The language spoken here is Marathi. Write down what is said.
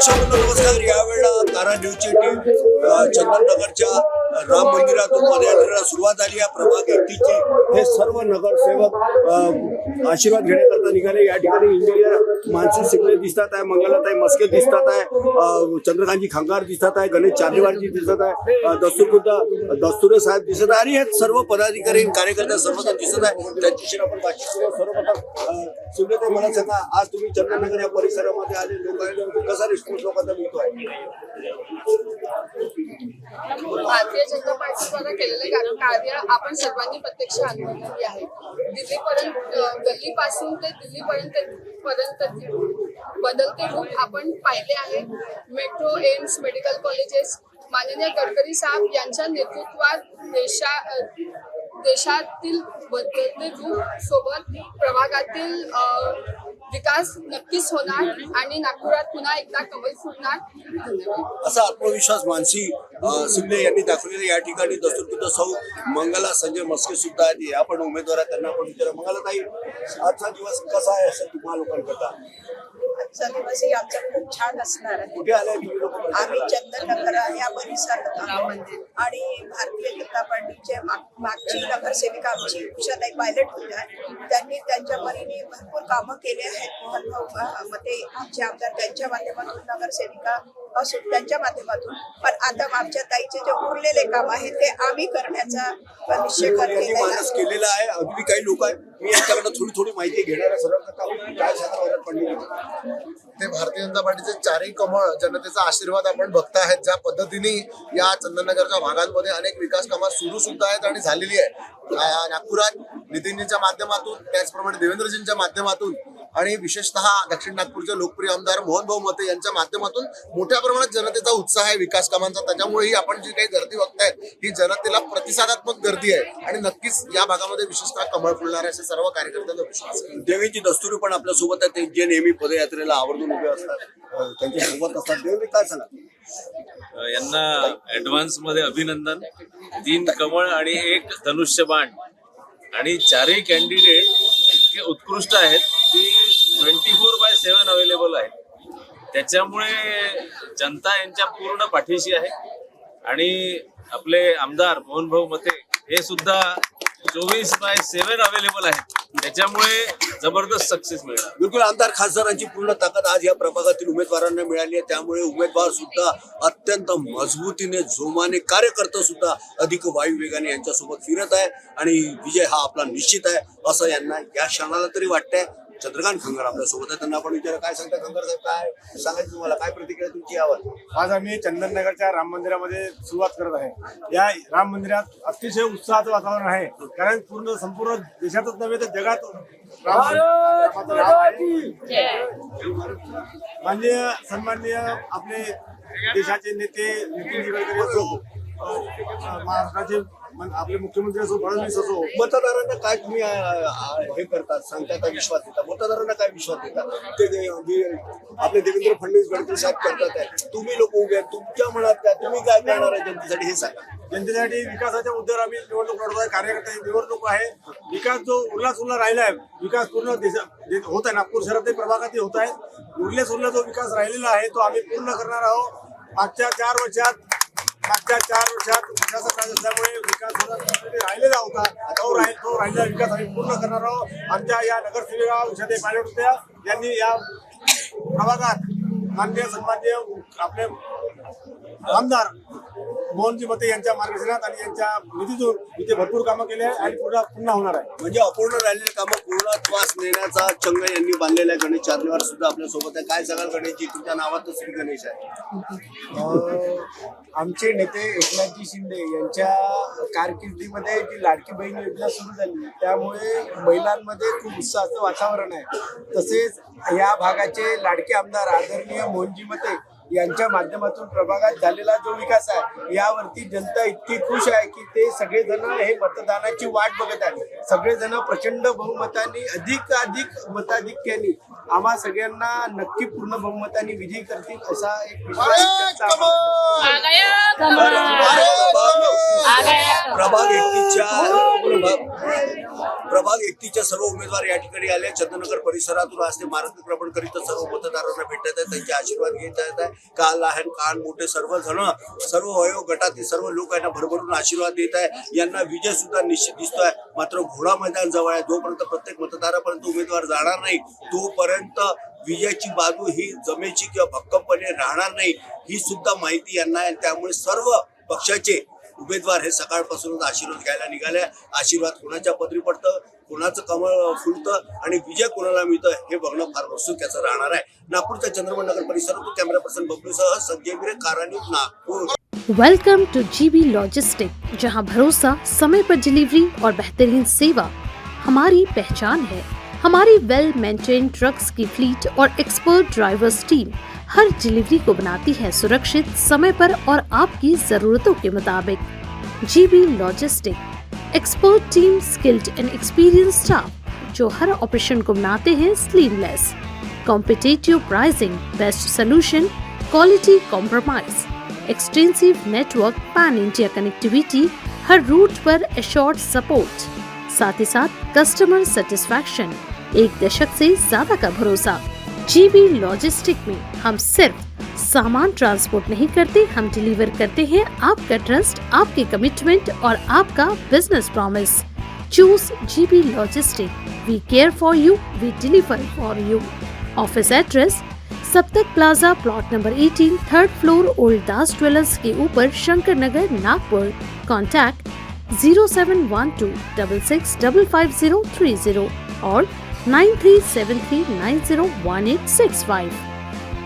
प्रेक्षक नमस्कार. यावेळेला तारा न्यूजची टीम चंदननगरच्या राम मंदिरातून पदयात्रेला सुरुवात झाली. या प्रभाग एकटीचे हे सर्व नगरसेवक अ, आशीर्वाद घेण्याकरता निघाले. या ठिकाणी इंजिनियर मानसी सिंगले दिसतात आहे मंगलाताई मस्के दिसतात आहे चंद्रकांतजी खांगार दिसतात आहे गणेश चांदेवारजी दिसत आहे दस्तूरखुद्द दस्तुरे साहेब दिसत आहे. आणि हे सर्व पदाधिकारी आणि कार्यकर्ते सर्वजण दिसत आहे. त्यांच्याशी आपण बातचीत सर्वप्रथम शिवलेताई मला सांगा आज तुम्ही चंद्रनगर या परिसरामध्ये आले. लोक कसा रिस्पॉन्स लोकांना मिळतो आहे जनता पार्टीद्वारा केलेले कार्य कार्य आपण सर्वांनी प्रत्यक्ष अनुभवलेली आहे. दिल्लीपर्यंत गल्लीपासून ते दिल्लीपर्यंत पर्यंत बदलते रूप आपण पाहिले आहे. मेट्रो एम्स मेडिकल कॉलेजेस माननीय गडकरी साहेब यांच्या नेतृत्वात देशा देशातील बदलते रूप सोबत प्रभागातील विकास नक्कीच होणार आणि नागपुरात पुन्हा एकदा कमल फुटणार धन्यवाद. असा आत्मविश्वास मानसी अ, शिंदे यांनी दाखवलेला या ठिकाणी दस्तूरखुद्द सौ मंगला संजय मस्के सुद्धा आहेत. आपण उमेदवार त्यांना पण विचारा. मंगला ताई आजचा दिवस कसा आहे असं तुम्हाला लोकांकरता? आजचा आमचा खूप छान असणार आहे. कुठे आलाय तुम्ही लोक? आम्ही चंदननगर या परिसरात आहोत. आणि भारतीय जनता पार्टीचे माग- मागची नगरसेविका आमची उषाताई पायलट होत्या. त्यांनी त्यांच्या परीने भरपूर कामं केली आहेत. मोहनभाऊ मते आमचे आमदार त्यांच्या माध्यमातून नगरसेविका असून त्यांच्या माध्यमातून. पण आता आमच्या ताईचे जे उरलेले काम आहे ते आम्ही करण्याचा निश्चय केलेला मानस आहे. केलेला आहे. अगदी काही लोक आहेत. मी यांच्याकडनं थोडी थोडी माहिती घेणार ते भारतीय जनता पार्टीचे चारही कमळ जनतेचा आशीर्वाद आपण बघताहेत ज्या पद्धतीने या चंदननगरच्या भागांमध्ये अनेक विकास कामं सुरू सुद्धा आहेत आणि झालेली आहे नागपुरात नितीनजींच्या माध्यमातून त्याचप्रमाणे देवेंद्रजींच्या माध्यमातून आणि विशेषतः दक्षिण नागपूरचे लोकप्रिय आमदार मोहन भाऊ मते यांच्या माध्यमातून मोठ्या प्रमाणात जनतेचा उत्साह आहे विकास कामांचा. त्याच्यामुळे ही आपण जी काही गर्दी बघताय ही जनतेला प्रतिसादात्मक गर्दी आहे. आणि नक्कीच या भागामध्ये विशेषतः कमळ फुलणार असे सर्व कार्यकर्त्यांचा विश्वास देवीची दस्तुरी पण आपल्यासोबत आहे. ते जे नेहमी पदयात्रेला आवर्जून उभे असतात. त्यांच्यासोबत असतात देवी काय सांगा यांना ऍडव्हान्समध्ये अभिनंदन. तीन कमळ आणि एक धनुष्यबाण आणि चारही कॅन्डिडेट इतके उत्कृष्ट आहेत. की twenty four by seven available आहेत. त्याच्यामुळे जनता यांच्या पूर्ण पाठीशी आहे. आणि आपले आमदार मोहनभाऊ मते हे सुद्धा चोवीस बाय सेवन अवेलेबल आहेत. त्याच्यामुळे जबरदस्त सक्सेस मिळणार. बिलकुल आमदार खासदारांची पूर्ण ताकद आज या प्रभागातील उमेदवारांना मिळाली आहे. त्यामुळे उमेदवार सुद्धा अत्यंत मजबूतीने जोमाने कार्यकर्ता सुद्धा अधिक वायुवेगाने यांच्यासोबत फिरत आहे. आणि विजय हा आपला निश्चित आहे असं यांना या क्षणाला तरी वाटतंय. चंद्रकांत खंगर आपल्यासोबत आहे त्यांना आपण विचार काय सांगता खंगर साहेब काय सांगायचं तुम्हाला? काय प्रतिक्रिया तुमची यावर? आज आम्ही चंदननगरच्या राम मंदिरामध्ये सुरुवात करत आहे. या राम मंदिरात अतिशय उत्साहाचं वातावरण आहे. कारण पूर्ण संपूर्ण देशातच नव्हे तर जगात. माननीय सन्माननीय आपले देशाचे नेते नितीनजी गडकरी असो महाराष्ट्राचे आपले मुख्यमंत्री असो फडणवीस असो मतदारांना काय तुम्ही हे करतात सांगता काय विश्वास देता मतदारांना काय विश्वास देता ते जे- जे आपले देवेंद्र फडणवीस गडकरी साहेब करतात आहे तुम्ही लोक उभे आहेत तुमच्या मनात काय तुम्ही काय करणार आहे जनतेसाठी हे सांगा. जनतेसाठी विकासाच्या मुद्द्यावर आम्ही निवडणूक लढवत आहे कार्यकर्ते निवडणूक आहे. विकास जो उरला सुरला राहिला आहे विकास पूर्ण देशा दे- होत आहे नागपूर शहरातही प्रभागातही होत आहे. उरले सुरला जो विकास राहिलेला आहे तो आम्ही पूर्ण करणार आहोत. मागच्या चार वर्षात मागच्या चार वर्षात विकासाचा असल्यामुळे विकास राहिलेला होता. तो राहील तो राहिलेला विकास आम्ही पूर्ण करणार आहोत. आमच्या या नगरसेविका उषाताई पायलट होत्या. यांनी या प्रभागात माननीय सन्माननीय आपले आमदार मोहनजी मते यांच्या मार्गदर्शनात आणि यांच्या निधीतून इथे भरपूर कामं केली आहे आणि पुन्हा पुन्हा होणार आहे. म्हणजे अपूर्ण राहिलेले कामं पूर्ण श्वास नेण्याचा चंग यांनी बांधलेला आहे गणेश चार्लीवार सुद्धा आपल्यासोबत आहे. काय सांगाल गणेशजी? तुमच्या नावात श्री गणेश आहे. आमचे नेते एकनाथजी शिंदे यांच्या कारकिर्दीमध्ये जी लाडकी बहीण योजना सुरू झाली त्यामुळे महिलांमध्ये खूप उत्साहाचं वातावरण आहे. तसेच या भागाचे लाडके आमदार आदरणीय मोहनजी मते यांच्या माध्यमातून प्रभागात झालेला जो विकास आहे यावरती जनता इतकी खुश आहे की ते सगळेजण हे मतदानाची वाट बघत आहे सगळेजण प्रचंड बहुमताने अधिक अधिक मताधिक्याने आम्हा सगळ्यांना नक्की पूर्ण बहुमताने विजयी करतील असा एक विश्वास! प्रभाग प्रभाग एकतीच्या सर्व उमेदवार या ठिकाणी आले चंद्रनगर परिसरातून आज ते मार्गक्रमण करीत सर्व मतदारांना भेटत आहेत. त्यांचे आशीर्वाद घेत आहेत. काल लहान कान मोठे सर्व जण सर्व वयोगटातील सर्व लोक यांना भरभरून आशीर्वाद देत आहे यांना विजय सुद्धा निश्चित दिसतोय. मात्र घोडा मैदान जवळ आहे. जोपर्यंत प्रत्येक मतदारापर्यंत उमेदवार जाणार नाही तोपर्यंत विजयाची बाजू ही जमेची किंवा भक्कमपणे राहणार नाही ही सुद्धा माहिती यांना आहे. त्यामुळे सर्व पक्षाचे उमेदवार हे सकाळपासूनच आशीर्वाद घ्यायला निघाले. आशीर्वाद कोणाच्या पदरी पडतं? कोणाचं कमळ फुलतं? आणि विजय कोणाला मिळतं हे बघणं फार उत्सुकाचं राहणार आहे. नागपूरच्या चंद्रमण नगर परिसरातून कॅमेरा पर्सन बबलूसह Sanjay Mire कारान्यूज Nagpur. Welcome to GB logistic जहां भरोसा समय पर डिलीवरी और बेहतरीन सेवा हमारी पहचान है। हमारी वेल मेंटेन ट्रक्स की फ्लीट और एक्सपर्ट ड्राइवर्स टीम हर डिलीवरी को बनाती है सुरक्षित, समय पर और आपकी जरूरतों के मुताबिक। GB logistic expert team skilled and experience staff जो हर ऑपरेशन को बनाते हैं seamless competitive pricing best solution quality compromise extensive network pan India connectivity हर रूट पर एश्योर्ड सपोर्ट साथ ही साथ कस्टमर सेटिस्फैक्शन एक दशक से ज़्यादा का भरोसा। जीबी लॉजिस्टिक में हम सिर्फ़ सामान ट्रांसपोर्ट नहीं करते, हम डिलीवर करते हैं आपका ट्रस्ट, आपके कमिटमेंट और आपका business promise. Choose GB logistic. We care for you we deliver for you office address Saptak plaza plot number 18 third floor old Das jewellers के ऊपर Shankar Nagar Nagpur. Contact zero seven one two double six double five zero three zero और Nine three seven three nine zero one eight six five.